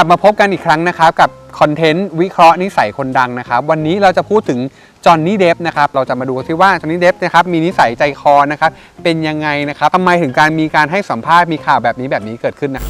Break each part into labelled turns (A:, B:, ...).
A: กลับมาพบกันอีกครั้งนะครับ กับคอนเทนต์วิเคราะห์นิสัยคนดังนะครับ วันนี้เราจะพูดถึงจอห์นนี่เดฟนะครับเราจะมาดูกันที่ว่าจอห์นนี่เดฟนะครับมีนิสัยใจคอนะครับเป็นยังไงนะครับทำไมถึงการมีการให้สัมภาษณ์มีข่าวแบบนี้แบบนี้เกิดขึ้นนะ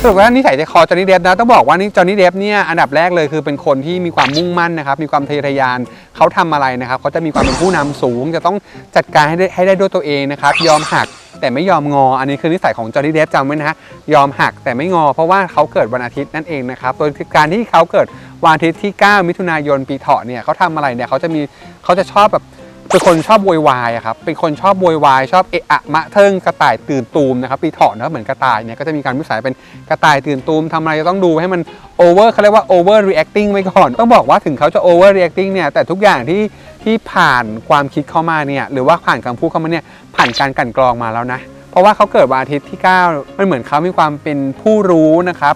A: สรุปว่านิสัยใจคอจอห์นนี่เดฟนะต้องบอกว่านี่จอห์นนี่เดฟเนี่ยอันดับแรกเลยคือเป็นคนที่มีความมุ่งมั่นนะครับมีความทะเยอทะยานเขาทำอะไรนะครับเขาจะมีความเป็นผู้นำสูง จะต้องจัดการให้ได้ให้ได้ด้วยตัวเองนะครับยอมหัก แต่ไม่ยอมงอ อันนี้คือนิสัยของจอห์นนี่เดฟจำไว้นะฮะยอมหักแต่ไม่งอ เพราะว่าเขาเกิดวันอาทิตย์นั่นเองนะครับโดยการที่เขาเกิดวันอาทิตย์ที่ 9 มิถุนายนปีเถาะเนี่ยเขาทำอะไรเนี่ยเขาจะมีเขาจะชอบแบบเป็นคนชอบโวยวายครับ เป็นคนชอบโวยวาย ชอบเอะอะมะเทิงกระต่ายตื่นตูมนะครับปีเถาะนะเหมือนกระต่ายเนี่ยก็จะมีการวิสัยเป็นกระต่ายตื่นตูมทำอะไรจะต้องดูให้มันโอเวอร์เขาเรียกว่า over reacting ไว้ก่อน ต้องบอกว่าถึงเขาจะ over reacting เนี่ยแต่ทุกอย่างที่ ที่ผ่านความคิดเข้ามาเนี่ยหรือว่าผ่านคำพูดเข้ามาเนี่ยผ่านการกันกรองมาแล้วนะ เพราะว่าเขาเกิดวันอาทิตย์ที่ 9 มันเหมือนเขามีความเป็นผู้รู้นะครับ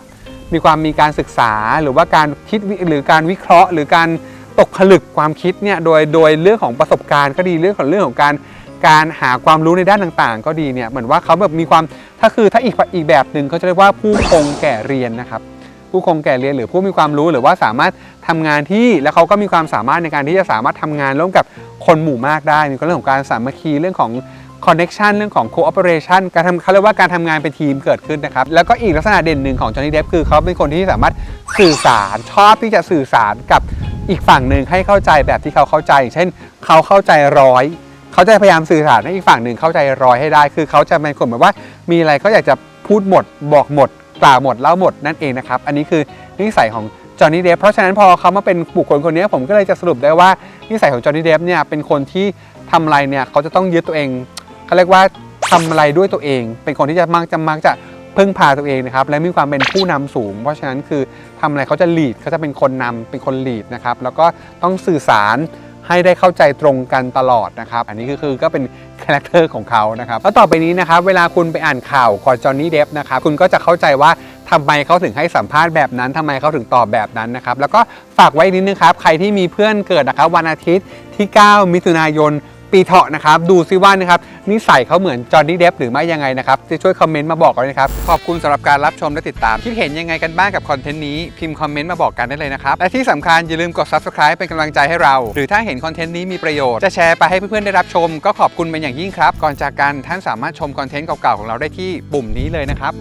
A: มีความมีการศึกษาหรือว่าการคิดหรือการวิเคราะห์ หรือการตกผลึกความคิดเนี่ยโดยโดยเรื่องของประสบการณ์ก็ดีเรื่องของเรื่องของการการหาความรู้ในด้านต่างๆ ก็ดีเนี่ยเหมือนว่าเขาแบบมีความถ้าคือถ้าอีกอีกแบบหนึ่งเขาจะเรียกว่าผู้คงแก่เรียนนะครับ ผู้คงแก่เรียนหรือผู้มีความรู้หรือว่าสามารถทำงานที่แล้วเขาก็มีความสามารถในการที่จะสามารถทำงานร่วมกับคนหมู่มากได้ มีเรื่องของการสามัคคีเรื่องของ connection เรื่องของ cooperation การทำเขาเรียกว่าการทำงานเป็นทีมเกิดขึ้นนะครับ แล้วก็อีกลักษณะเด่นหนึ่งของจอห์นนี่เดฟคือเขาเป็นคนที่สามารถสื่อสารชอบที่จะสื่อสารกับอีกฝั่งหนึ่งให้เข้าใจแบบที่เขาเข้าใจ เช่น เขาเข้าใจร้อยเขาจะพยายามสื่อสารให้อีกฝั่งหนึ่งเข้าใจร้อยให้ได้ คือเขาจะเป็นคนแบบว่ามีอะไรก็อยากจะพูดหมดบอกหมด กล่าวหมดเล่าหมดนั่นเองนะครับ อันนี้คือนิสัยของจอห์นนี่เดฟเพราะฉะนั้นพอเขามาเป็นบุคคลคนนี้ผมก็เลยจะสรุปได้ว่านิสัยของจอห์นนี่เดฟเนี่ยเป็นคนที่ทำอะไรเนี่ยเขาจะต้องยึดตัวเองเขาเรียกว่าทำอะไรด้วยตัวเอง เป็นคนที่จะมักจะมักจะพึ่งพาตัวเองนะครับและมีความเป็นผู้นำสูง เพราะฉะนั้นคือทำอะไรเขาจะลีดเขาจะเป็นคนนำเป็นคนลีดนะครับแล้วก็ต้องสื่อสาร ให้ได้เข้าใจตรงกันตลอดนะครับ อันนี้ก็คือก็เป็นคาแรคเตอร์ของเขานะครับ แล้วต่อไปนี้นะครับเวลาคุณไปอ่านข่าวของจอห์นนี่เดฟนะครับคุณก็จะเข้าใจว่าทำไมเขาถึงให้สัมภาษณ์แบบนั้นทำไมเขาถึงตอบแบบนั้นนะครับ แล้วก็ฝากไว้นิดนึงครับ ใครที่มีเพื่อนเกิดนะครับวันอาทิตย์ที่ 9 มิถุนายน ปีเถาะนะครับ ดูซิว่านะครับนิสัยเขาเหมือนจอห์นนี่เดฟหรือไม่ยังไงนะครับจะช่วยคอมเมนต์มาบอกกันด้วยนะครับ ขอบคุณสำหรับการรับชมและติดตาม คิดเห็นยังไงกันบ้างกับคอนเทนต์นี้ พิมพ์คอมเมนต์มาบอกกันได้เลยนะครับ และที่สำคัญอย่าลืมกด subscribe เป็นกำลังใจให้เรา หรือถ้าเห็นคอนเทนต์นี้มีประโยชน์จะแชร์ไปให้เพื่อนๆได้รับชม ก็ขอบคุณเป็นอย่างยิ่งครับก่อนจากกันท่านสามารถชมคอนเทนต์เก่าๆของเราได้ที่ปุ่มนี้เลยนะครับ